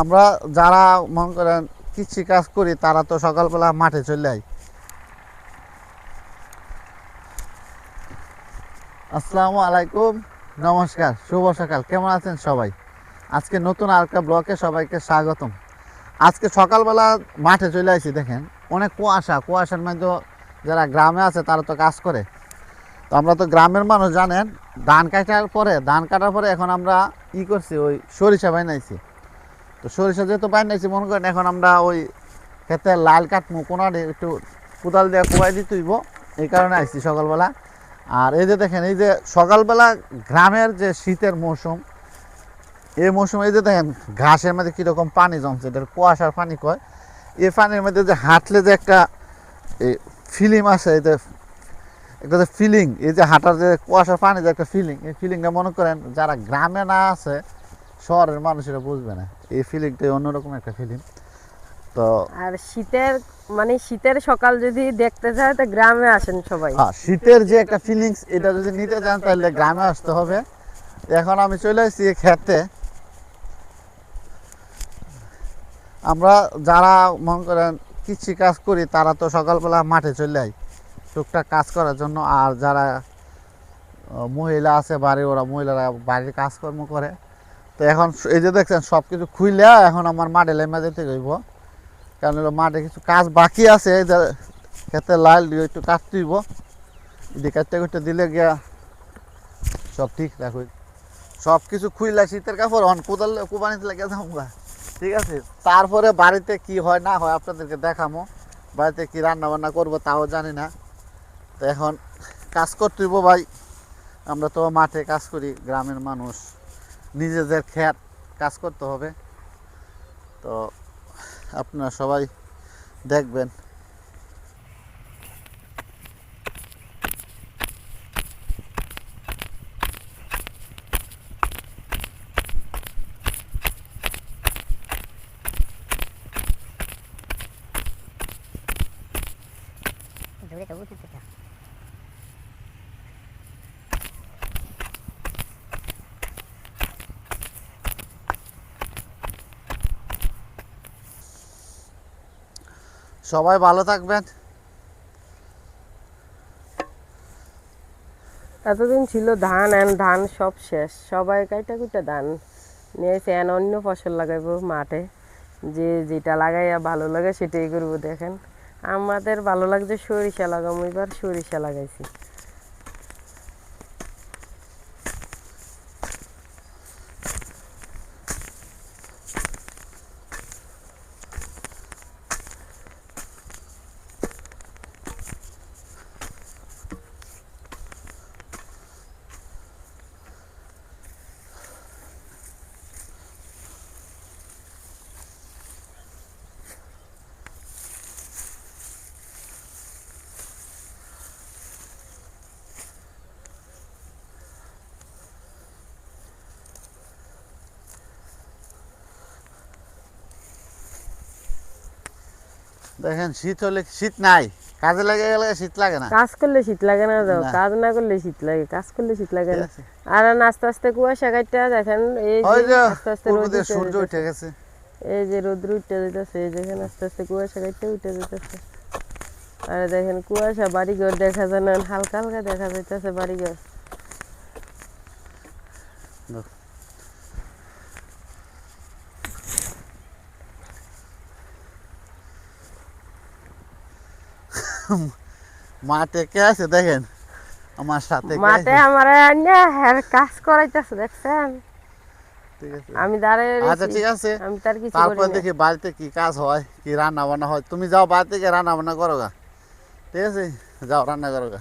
আমরা যারা মনে করেন কৃষি কাজ করি, তারা তো সকালবেলা মাঠে চলে যাই আসসালামু আলাইকুম, নমস্কার, শুভ সকাল, কেমন আছেন সবাই? আজকে নতুন আরেকটা ব্লকে সবাইকে স্বাগতম। আজকে সকালবেলা মাঠে চলে আসি দেখেন, অনেক কুয়াশা, কুয়াশার মধ্যে যারা গ্রামে আছে, তারা তো কাজ করে। তো আমরা তো গ্রামের মানুষ, জানেন, ধান কাটার পরে, ধান কাটার পরে এখন আমরা ই করছি, ওই সরিষা বানাইছি। তো সরিষা যেহেতু বানাইছি মনে করেন এখন আমরা ওই খেতে লাল কাটমু কোনারে একটু কোদাল দিয়ে কুয়াই দিতে হইব এই কারণে আইছি সকালবেলা। আর এই যে দেখেন, এই যে সকালবেলা গ্রামের যে শীতের মৌসুম, এই মৌসুমে এই যে দেখেন, ঘাসের মধ্যে কীরকম পানি জমছে এটা কুয়াশার পানি কয়। এই পানির মধ্যে যে হাঁটলে যে একটা এই ফিলিং আছে এই যে একটা যে ফিলিং এই যে হাঁটার যে কুয়াশার পানি যে একটা ফিলিং এই ফিলিংটা মনে করেন, যারা গ্রামে না আছে শহরের মানুষেরা বুঝবে না। এই ফিলিংটাই অন্যরকম একটা ফিলিং তো আর শীতের মানে শীতের সকাল যদি দেখতে চায় তো গ্রামে আসেন সবাই। হ্যাঁ শীতের যে একটা ফিলিংস এটা যদি নিতে চান তাহলে গ্রামে আসতে হবে। এখন আমি চলে এসেছি খেতে আমরা যারা মনে করেন কৃষি কাজ করি তারা তো সকালবেলা মাঠে চলে যাই টুকটাক কাজ করার জন্য। আর যারা মহিলা আছে বাড়ি ওরা মহিলারা বাড়ির কাজকর্ম করে। তো এখন এই যে দেখছেন সব কিছু খুইলে এখন আমার মাঠে লেমা যেতে গইব কারণ হলো মাঠে কিছু কাজ বাকি আছে, এই যে খেতে লাল দিয়ে একটু কাটতে হইব। এদিকে কাটতে কাটতে দিলে গিয়া সব ঠিক রাখো। সব কিছু খুইলা শীতের কাপড় অন কোদাল কোবানিতে লেগে যাব ঠিক আছে? তারপরে বাড়িতে কি হয়, না হয় আপনাদেরকে দেখামো। বাড়িতে কি রান্না বান্না করব তাও জানি না। তো এখন কাজ করতে হইব ভাই। আমরা তো মাঠে কাজ করি, গ্রামের মানুষ। নিজেদের খেত কাজ করতে হবে। তো আপনারা সবাই দেখবেন। উঠেছে সবাই ভালো থাকবেন। এতদিন ছিল ধান এন ধান সব শেষ। সবাই কাইটা কুইটা ধান নিয়েছে এন অন্য ফসল লাগাইব মাঠে। যে যেটা লাগাইয়া ভালো লাগে সেটাই করব, দেখেন। আমাদের ভালো লাগছে সরিষা লাগাবো এবার সরিষা লাগাইছি। দেখেন শীত হলে শীত নাই। কাজে লাগে গেলে শীত লাগে না। কাজ করলে শীত লাগে না যাও। কাজ না করলে শীত লাগে। কাজ করলে শীত লাগে না। আর আস্তে আস্তে কুয়াশা কাটতে দেখেন এই যে আস্তে আস্তে রোদ উঠে সূর্য উঠে গেছে। এই যে রোদ্র উঠতে যেতেছে এই দেখেন আস্তে আস্তে কুয়াশা কাটতে উঠে যেতেছে আর দেখেন কুয়াশা বাড়িঘর দেখা যায় না হালকা হালকা দেখা যাইতেছে বাড়িঘর। মাঠে কে আছে দেখেন? আমার সাথে মাঠে আমার আমার হ্যাঁ কাজ করাইতেছে দেখছেন? আমি দাঁড়িয়ে আচ্ছা ঠিক আছে। আমি তার কিছু তারপর দেখি বাড়িতে কি কাজ হয় কি রান্না বান্না হয়। তুমি যাও বাড়িতে থেকে রান্না বান্না করো গা। ঠিক আছে? যাও রান্না করো গা।